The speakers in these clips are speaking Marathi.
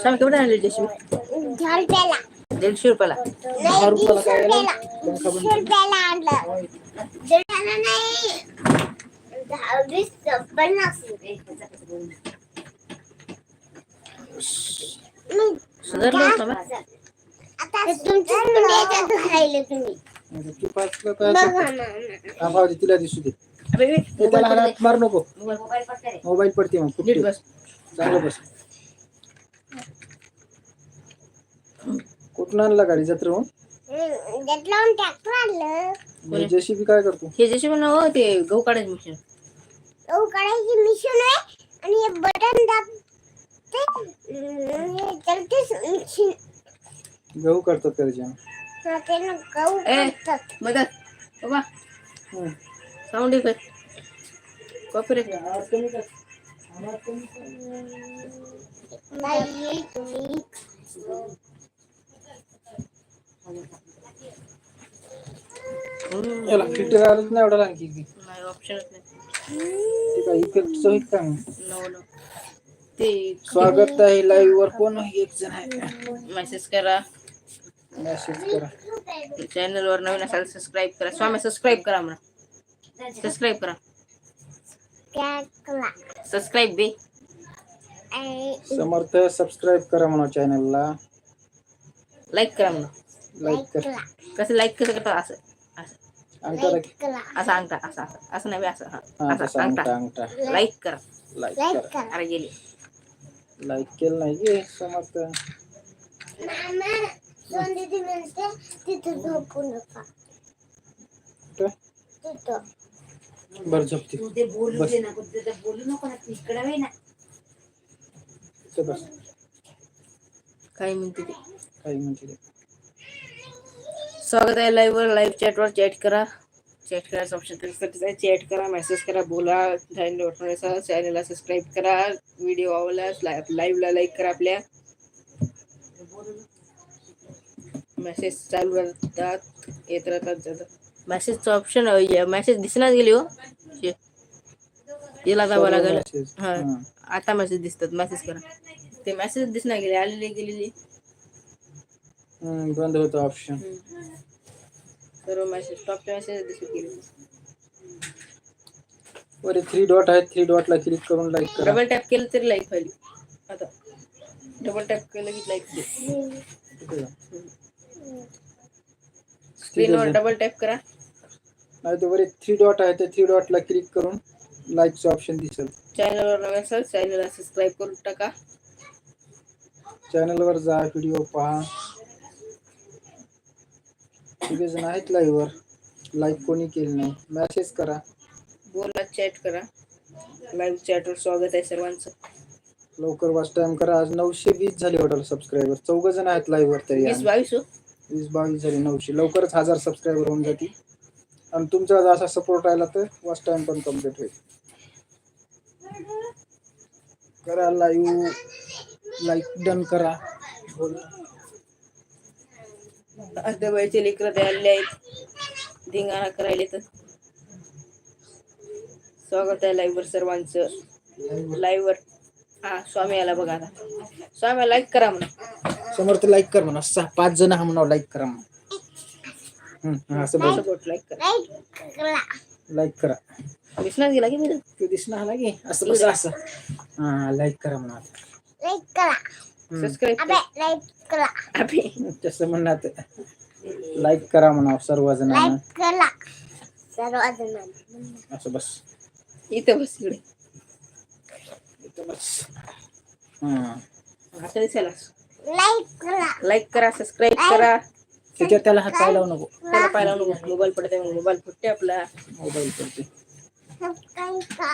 स्वामी केवढं आणले जशी रुपयाला. दीडशे रुपयाला? दहा काय आलं? पंखा बंद सुधारलं होतं आता ती पाचला असं- हा, भाऊ दे, तिला दिसू दे. अबे, बे, मोबाईल हात मार नको. मोबाईल पडते रे. मोबाईल पडते मग नीट. बस. चांगलं बस कुठून आणला गाडी जत्रेहून ट्रॅक्टर आणलं. जेसीबी काय करतो? हे जशी पण हो ते गहू काढायचं मशीन गहू काढायची मिशन आहे आणि हे बटन दाबते अं, हे चलतेच मिशन गहू करतात त्याच्या हा गहू ए. मदत बाबा साऊंड येतोय कॉपी रे बाई, तुम्ही याला फ़िल्टर आलंच नाही एवढा आणखी नाही ऑप्शनच नाही काय इफ़ेक्ट होईल का नो नो ते स्वागत आहे लाईव्ह वर कोण एक जण आहे मेसेज करा मेसेज करा चॅनल वर नवीन असाल सबस्क्राईब करा स्वामी सबस्क्राईब करा म्हणा सबस्क्राईब करा ट्रॅक्टरला सबस्क्राईब बे आणि समर्थ सबस्क्राईब करा म्हणा चॅनलला लाईक करा म्हणा लाईक कर लाईकला कसं लाईक कसं करता असं असं अंगठा दाखव. लाईकला असं अंगठा असं असं असं नाही बे, असं हा. हा असं तसा अंगठा अंगठा अंगठा लाईक करा लाईक लाईक करा करा अरे गेली लाईक केलं नाही गे समर्थ मामा सोनदीदी म्हणते तिथं झोपू नका कुठं? तिथं बरं झोपते ते बोलू बस. दे ना ते बोलू नको ना इकडे ना. इथं बस. काय म्हणते ते. काही म्हणते ते. स्वागत आहे लाईव्ह वर. लाईव्ह चॅट वर चॅट करा. चॅट करायचं ऑप्शन चॅट करा मेसेज करा बोला. चॅनलला सबस्क्राईब करा. व्हिडिओ आवडल्यास लाईव्हला लाईक करा आपल्या. मेसेज चालू राहतात येत राहतात जातात. मेसेजचं ऑप्शन मेसेज दिसणार गेली हो. तिला जावं लागेल. हा. आता मेसेज दिसतात मेसेज करा ते मेसेज दिसणार गेले आलेले गेलेले बंद होतं ऑप्शन सर्व मेसेज टॉपचे मेसेज दिसत गेले वर थ्री डॉट आहे थ्री डॉटला क्लिक करून लाईक करा डबल टॅप केलं तरी लाईक व्हायली आता डबल टॅप केलं की लाईक स्क्रीनवर डबल टॅप करा. नाही तर थ्री डॉट आहे त्या थ्री डॉटला क्लिक करून लाईकचं ऑप्शन दिसेल. चॅनलवर नवीन असेल चॅनलला सबस्क्राईब करून टाका. चॅनलवर जा व्हिडिओ पहा. तिघे जण आहेत लाईव्ह वर. लाईक कोणी केली नाही. मेसेज करा. बोला चॅट करा. लाईव्ह चॅटवर स्वागत आहे सर्वांचं. लवकर वाच टाइम करा. आज नऊशे वीस झाले वाटलं सबस्क्रायबर चौघ जण आहेत लाईव्ह वर तरी वीस. बावीस हो. वीस बावीस झाले नऊशे. लवकरच हजार सबस्क्रायबर होऊन जातील. आणि तुमचा जर असा सपोर्ट राहिला तर वॉच टाइम पण कंप्लीट होईल. करा लाईव्ह लाईक डन करा. वेळचे लेकरं आलेले आहेत धिंगाणा करायले तर स्वागत आहे लाईव्ह वर सर्वांचं. लाईव्ह वर. हा स्वामी आला बघा आता. स्वामी लाईक करा म्हणा. समोर लाईक कर म्हणा. सहा पाच जण हा म्हणा लाईक करा म्हणा. हम्म, हा, असं बोल. सपोर्ट लाईक करा. लाईक करा. दिसणार गेला की मी? ते दिसणार आला की? असं बस असं. हा लाईक करा म्हणा लाईकला सबस्क्राईब अबे लाईकला अबे. तसं म्हणणार लाईक करा म्हणा सर्वजण असं बस. इथे बस इकडे इथं बस हा आता दिसायला लाईकला लाईक करा. सबस्क्राईब करा त्याच्यात त्याला हात पाय लावू नको. त्याला पाहिला नको. मोबाईल पडते मोबाईल फुटते आपला. मोबाईल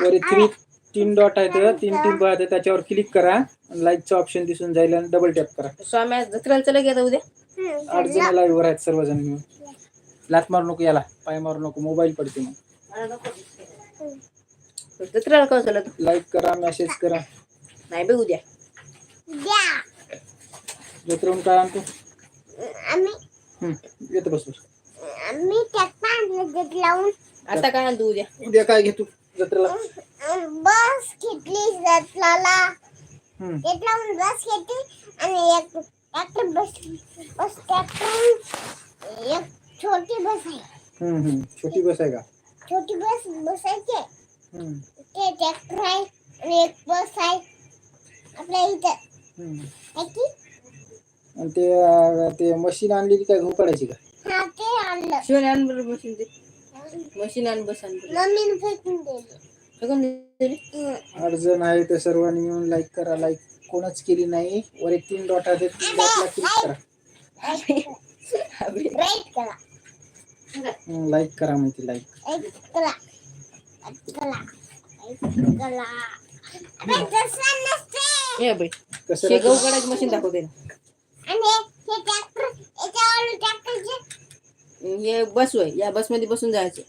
वर थ्री तीन डॉट आहेत तीन तीन पाहते त्याच्यावर क्लिक करा. लाईकचं ऑप्शन दिसून जाईल आणि डबल टॅप करा. स्वामी आज जत्रेला चला आता उद्या? आठ जण लाईव्ह वर आहेत सर्वजण मिळून. लात मारू नको याला. पाय मारू नको. मोबाईल पडते मग जत्रेला का तू लाईक करा मेसेज करा. नाही बे उद्या द्या. जत्रेहून काय आणतो? आम्ही हम्म, येतं बस बस. आम्ही त्यात लावून. आता काय आणतो उद्या? उद्या काय घेतो? जत्रेला? अं, बस घेतली जटलाला हम्म. गेट लावून बस घेते आणि एक ट्रॅक्टर बस बस ट्रॅक्टर एक छोटी बस आहे. हम्म, हम्म. छोटी बस आहे का? छोटी बस बसायची ते ट्रॅक्टर आहे आणि एक बस आहे आपल्या इथं. आणि ते ते मशीन आणलेली काय गहू काढायची का? हा ते आणलं. शिवाय आण बरं मशीन ते. मशीन आण बस आण बरं. मम्मीने फेकून दिलं. फेकून दिली? हम्म. आठ जण आहे तर सर्वांनी मिळून लाईक करा. लाईक कोणच केली नाही. वर एक तीन डॉट आहे तीन डॉटला क्लिक करा. लाईक करा. म्हणते लाईक करा. ये बाई. कसं हे गहू? काढायची मशीन दाखवते ना. आणि हे हे बस होय या बसमध्ये बसून जायचं.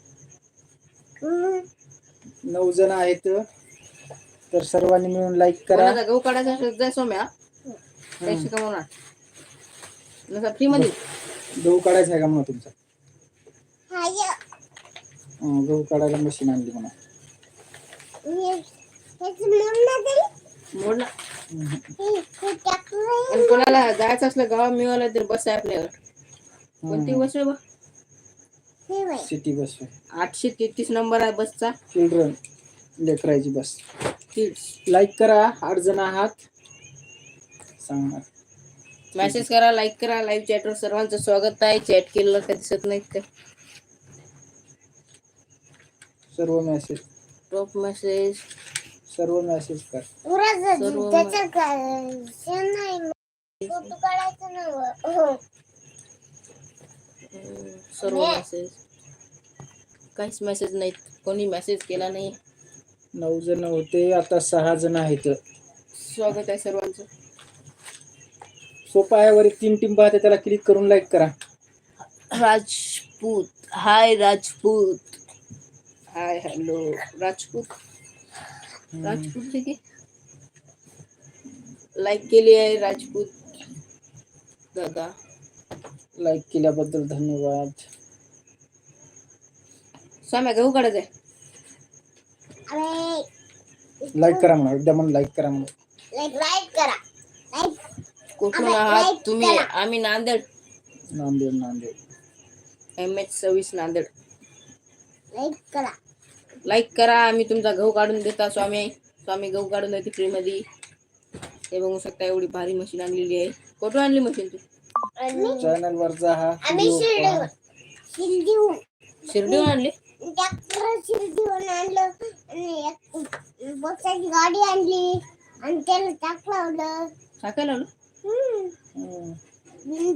नऊ जण आहेत. तर सर्वांनी मिळून लाईक करा. गहू काढायचा असेल तर सोम्या. पैसे कमवणार. नसा फ्री मध्ये. गहू काढायचा आहे का म्हणा तुमचा? हा हं, गहू काढायला मशीन आणली म्हणा तरी मोडला आहे आणि कोणाला जायचं असलं गावा मिळालं तर बस आहे आपल्यावर कोणती. बस आहे बा सिटी बस आठशे तेहतीस नंबर आहे बसचा चिल्ड्रन लेकरायची बस किड्स लाईक करा आठ जण आहात सांगणार मेसेज करा लाईक करा लाईव्ह चॅटवर सर्वांचं स्वागत आहे चॅट केलेलं का दिसत नाही काय सर्व मेसेज टॉप मेसेज सर्व मेसेज कर. सर्व त्याचं काय? नाही. फोटो काढायचं नाही हो. सर्व मेसेज काहीच मेसेज नाहीत कोणी मेसेज केला नाही. नऊ जण होते. आता सहा जण आहेत. स्वागत आहे सर्वांचं. सोपा आहे वर तीन टिंब आहे त्याला क्लिक करून लाईक करा. Rajput. Hi Rajput. Hi hello. Rajput. Rajput ठीक आहे लाईक केली आहे राजपूत दादा. लाईक केल्याबद्दल धन्यवाद. स्वाम्या गहू काढायचं आहे लाईक करा म्हणा. एकदा म्हणून लाईक करा म्हणा लाईक करा. लाईक आहात तुम्ही. आम्ही नांदेड. नांदेड नांदेड. एम एच सव्वीस नांदेड. लाईक करा. लाईक करा आम्ही तुमचा गहू काढून देता स्वामी. स्वामी गहू काढून देते फ्रीमध्ये हे बघू शकता एवढी भारी मशीन आणलेली आहे. कुठून आणली मशीन तू? आणि चॅनल वर जा हा. शिर्डीहून. शिर्डीहून आणली? शिर्डीहून आणलं. गाडी आणली. आणि त्याला टाक लावलं.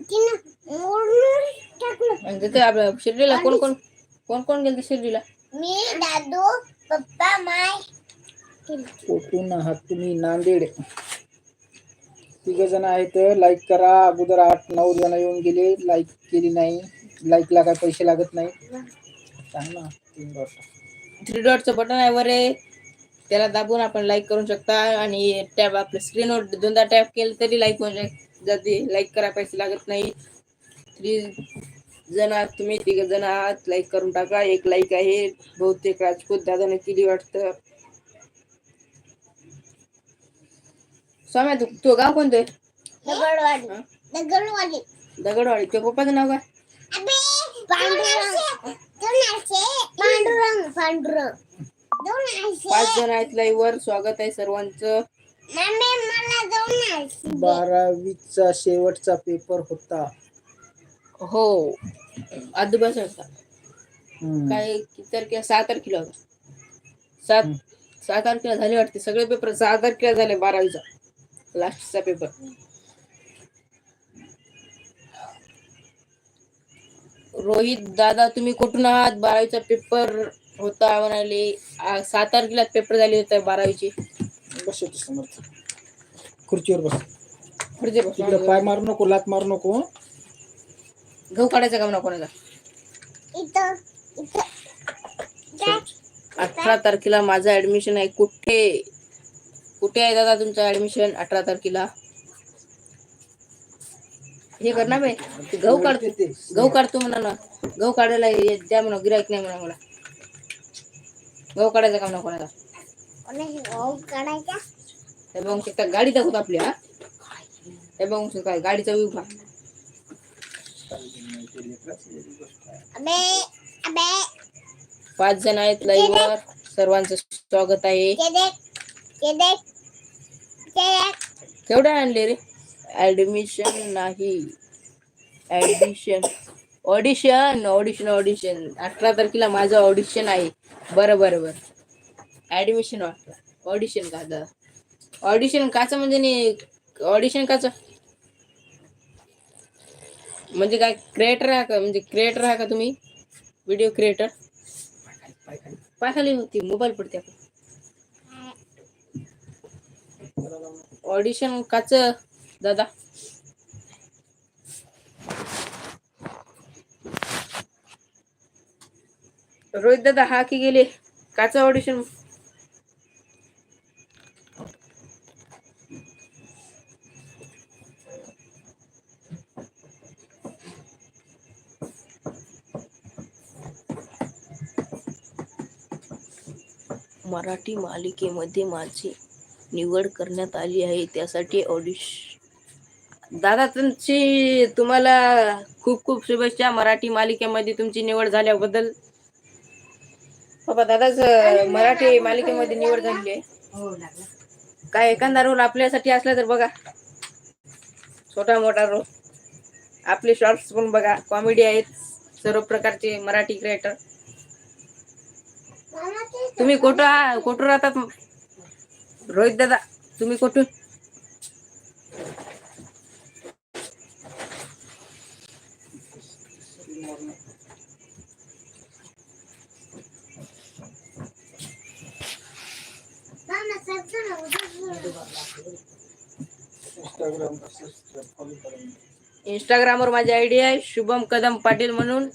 तिनं ओढून टाकलं आपल्या शिर्डीला कोण कोण कोण कोण गेलं शिर्डीला? मी दादू पप्पा माय. कुठून आहात तुम्ही? नांदेड. तिघ जण आहेत. लाईक करा. अगोदर आठ नऊ जण येऊन गेले. लाईक केली नाही. लाईकला काय पैसे लागत नाही. सांग ना तीन डॉट थ्री डॉटचं बटन आहे वर. आहे त्याला दाबून आपण लाईक करू शकता. आणि टॅब आपल्या स्क्रीनवर दोनदा टॅप केलं तरी लाईक होऊन जाते. लाईक करा पैसे लागत नाही. थ्री जण आहात तुम्ही तिघ जण आहात लाईक करून टाका. एक लाईक आहे. बहुतेक राजपूत दादाने केली वाटतं. स्वाम्या तू तो गाव कोणतं दगडवाडी. हा? दगडवाडी. दगडवाडी. तुझ्या पप्पाचं नाव काय? अबे पांडुरंग. दोन आरसे. पांडुरंग पांडुरंग. दोन पाच जण आहेत लाईव्ह वर. स्वागत आहे सर्वांचं. बारावीचा शेवटचा पेपर होता. हो. आजोबा होता. काय किती तारखेला सहा तारखेला होता. सात. सहा तारखेला झाले वाटते. सगळे पेपर सहा तारखेला झाले बारावीचा. लास्टचा पेपर रोहित दादा तुम्ही कुठून आहात? बारावीचा पेपर होता म्हणाले. सहा तारखेला पेपर झाले होते बारावीचे. बस येतो समर्थ. खुर्चीवर बस. बस. पाय मारू नको लात मारू नको गहू काढायचा का म्हणा कोणाचा? अठरा तारखेला माझं ऍडमिशन आहे. कुठे? कुठे आहे दादा तुमचं ऍडमिशन अठरा तारखेला? हे कर ना बे ते गहू काढतो गहू काढतो म्हणा ना. गहू काढायला द्या म्हणा गिरायक नाही म्हणा मला. गहू काढायचा का म्हणा कोणाची हे बघू शकता गाडी दाखवत आपल्या हे. बघू शकता गाडीचा व्ह्यू पहा पाच जण आहेत लाईव्ह वर सर्वांचं स्वागत आहे. केवढे आणले रे? ऍडमिशन नाही. ऍडमिशन ऑडिशन ऑडिशन ऑडिशन अठरा तारखेला माझं ऑडिशन आहे. बरं बरं बरं. ऍडमिशन ऑडिशन का ऑडिशन काचं म्हणजे नाही ऑडिशन काचं? म्हणजे काय क्रिएटर आहे का? म्हणजे क्रिएटर आहे का तुम्ही? व्हिडिओ क्रिएटर पाय होती मोबाईल पडते आपण. ऑडिशन काच दादा? रोहित दादा हा की गेले? काच ऑडिशन मराठी मालिकेमध्ये माझी निवड करण्यात आली आहे. त्यासाठी ऑडिश दादा तुमची तुम्हाला खूप खूप शुभेच्छा. मराठी मालिकेमध्ये तुमची निवड झाल्याबद्दल. बाबा दादाच मराठी मालिकेमध्ये निवड झाली आहे. काय एखादा रोल आपल्यासाठी असला तर बघा. छोटा मोठा रोल आपले शॉर्ट्स पण बघा. कॉमेडी आहेत. सर्व प्रकारचे मराठी क्रिएटर तुम्ही कुठं कुठं राहतात? रोहित दादा तुम्ही कुठून? इंस्टाग्रामवर माझी आयडी आहे शुभम कदम पाटील म्हणून.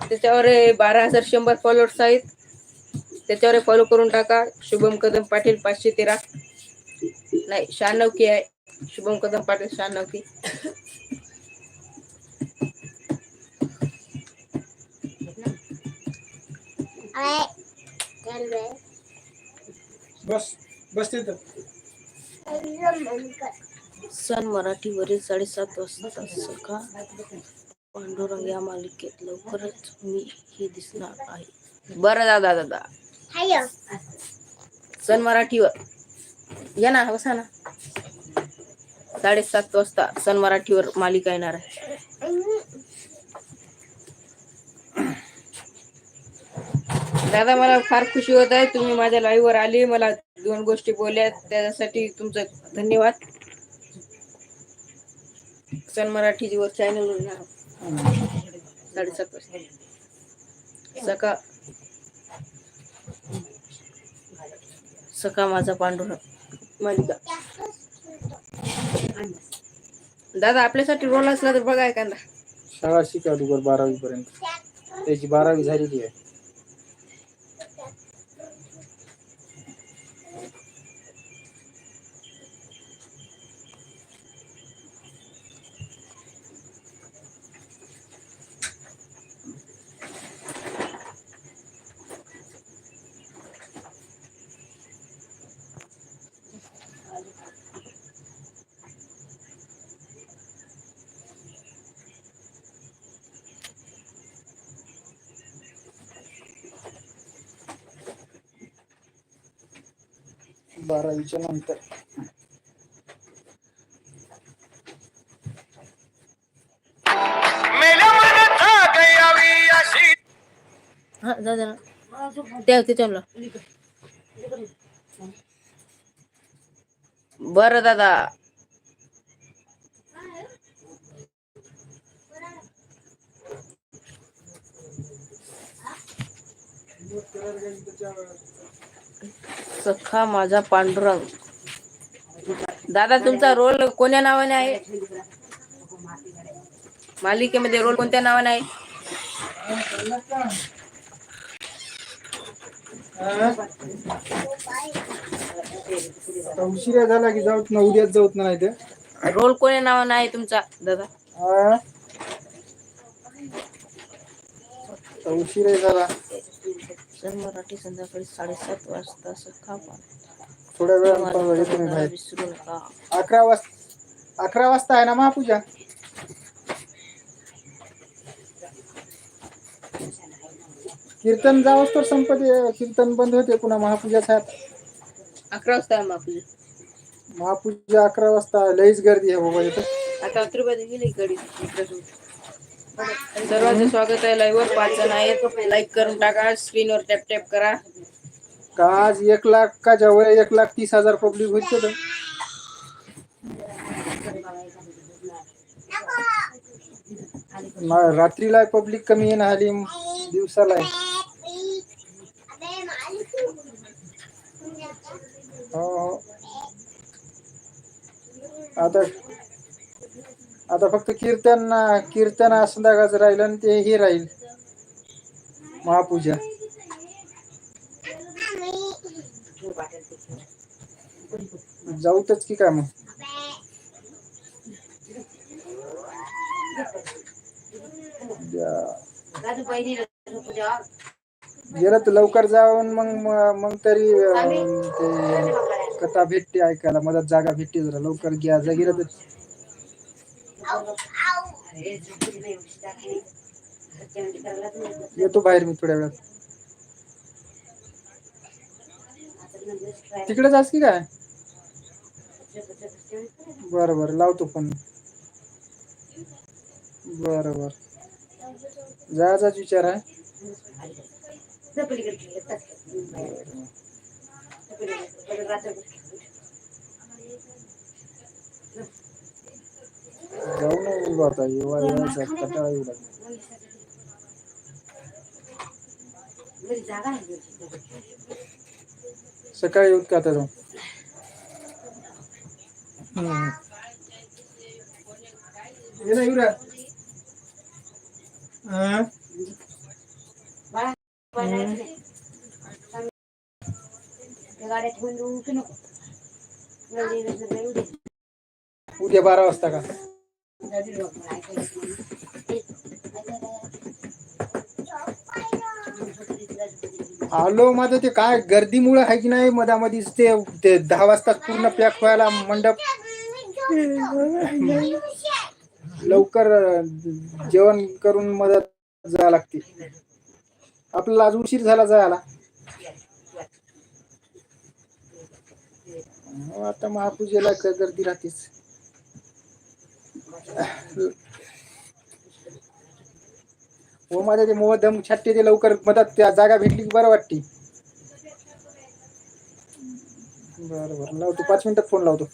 त्याच्यावर बारा हजार शंभर फॉलोअर्स आहेत. त्याच्यावर फॉलो करून टाका. शुभम कदम पाटील पाचशे तेरा. नाही शहाण्णव की आहे. शुभम कदम पाटील शहाण्णव की बस बस सन मराठीवरील साडेसात वाजता सखा पांडुरंग या मालिकेत लवकरच मी ही दिसणार आहे. बरं दादा दादा. सन मराठीवर. या ना बसा ना. साडेसात वाजता सन मराठीवर मालिका येणार आहे. दादा मला फार खुशी होत आहे. तुम्ही माझ्या लाईव्ह वर आले. मला दोन गोष्टी बोलल्या. त्यासाठी तुमचं धन्यवाद. सन मराठी वर चॅनल साडेसात वाजता. सकाळ. सका माझा पांडुरंग मालिका. दादा आपल्यासाठी रोल असला तर बघा एखादा. शाळा शिका अगोदर बारावी पर्यंत त्याची बारावी झालेली आहे. बारावीच्या नंतर. हा दादा त्या त्याच्यावर बर दादा. सखा माझा पांडुरंग. दादा तुमचा रोल कोण्या नावाने आहे? मालिकेमध्ये रोल कोणत्या नावाने आहे? उशिरा झाला की जाऊत ना उद्याच जाऊत नाही ते रोल कोण्या नावाने आहे तुमचा दादा? उशिरा झाला. सर मराठी संध्याकाळी साडेसात वाजता सखा थोड्या वेळानं बाहेर. विसरू नका. अकरा वाजता अकरा वाजता आहे ना महापूजा? कीर्तन जावंच तर संपत कीर्तन बंद होते पुन्हा महापूजाचा अकरा वाजता आहे बापूजी महापूजा अकरा वाजता लईच गर्दी आहे बाबा इथं. आता गेली गडी सर्वांचं स्वागत आहे लाईव्ह वर. पाच जण आहेत. लाईक करून टाका. स्क्रीनवर टॅप टॅप करा. का आज एक लाख का जवळ एक लाख तीस हजार पब्लिक होईल तर रात्रीला पब्लिक कमी येणं आली दिवसाला आहे. हो हो. आता आता फक्त कीर्तन कीर्तन संध्याकाळचं राहील आणि ते हे राहील. महापूजा. जाऊतच की काय मग? गेलं तर लवकर जाऊन मग मग- तरी ते कथा भेटते ऐकायला. मदत जागा भेटते जरा. लवकर घ्या. जा गेलं तर येतो बाहेर मी थोड्या वेळात. तिकडे जास की काय? बरं बरं लावतो पण बरं बरं. जायचाच विचार आहे जाऊ नये आता येवा कटाळा येऊ लागला. सकाळी येऊत का आता जाऊ? हम्म. ये ना युवराज. हम्म. उद्या बारा वाजता का? आलो माझं ते काय गर्दीमुळे आहे की नाही? मधामधीच ते ते दहा वाजता पूर्ण पॅक व्हायला मंडप लवकर जेवण करून मदत जायला लागते. आपल्याला आज उशीर झाला जायला. हो, आता महापूजेला गर्दी राहतेच. हो माझ्या ते मोह दम छाटते ते लवकर मदत त्या जागा भेटली की बरं वाटते. बरं बरं. लावतो पाच मिनिटात फ़ोन लावतो.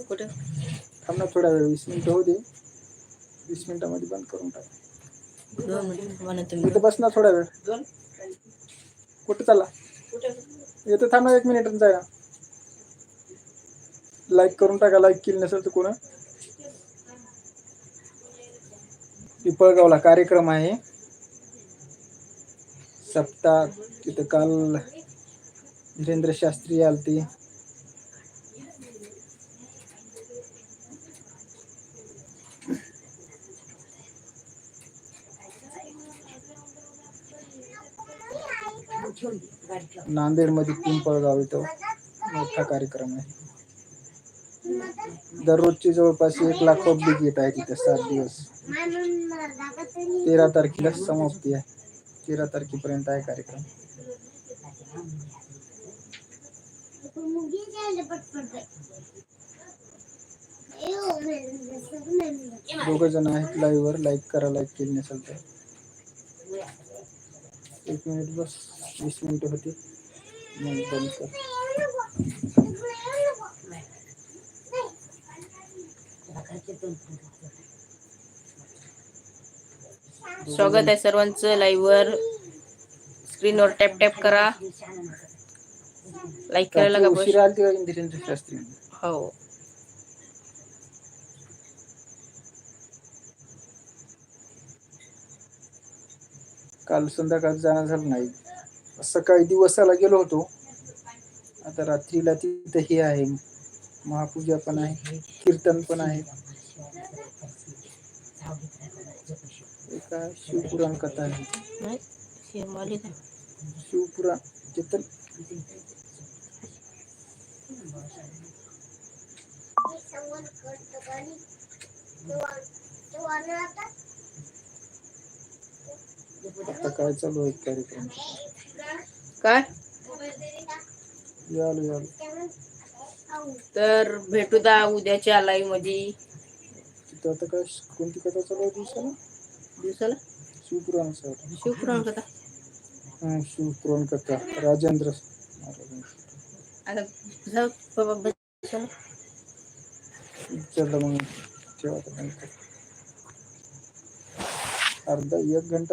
कुठं? थांब ना थोडा वेळ वीस मिनिटं होऊ दे. वीस मिनिटामध्ये बंद करून टाक. इथं बस ना थोडा वेळ. कुठं चालला? कुठं? येतो थांबा एक मिनिट जाया लाईक करून टाका लाईक केली नसेल तर कोणा? पिपळगावला कार्यक्रम आहे. सप्ताह तिथं काल धीरेंद्र शास्त्री आलती. नांदेड मध्ये पिंपळगाव इथं मोठा कार्यक्रम आहे. दररोजची जवळपास एक लाख पब्लिक येत आहे तिथे सात दिवस. तेरा तारखेला समाप्ती आहे. तेरा तारखेपर्यंत आहे कार्यक्रम. दोघ जण आहेत लाईव्ह वर. लाईक करा लाईक केली एक मिनिट बस. वीस मिनिट होते. मग बंद कर. स्वागत आहे सर्वांचं लाईव्ह वर स्क्रीनवर टॅप टॅप करा. लाईक करायला का बस? उशिरा आलते का धीरेंद्र शास्त्री? हो. काल संध्याकाळ जाणं झालं नाही. सकाळी दिवसाला गेलो होतो. आता रात्रीला तिथं हे आहे. महापूजा पण आहे. कीर्तन पण आहे. एका शिवपुराण कथा आहे. शिवपुराण चेतन. आता काय चालू आहे कार्यक्रम? काय तर भेटू दा उद्याच्या लाईव्हमध्ये आता काय कोणती कथा चालू आहे दिवसाला दिवसाला शिवपुराणाचं वाटतं. शिवपुराण कथा हा शिवपुराण कथा राजेंद्र. आता बाबा. विचारलं मग ठेवा. अर्धा एक घंटा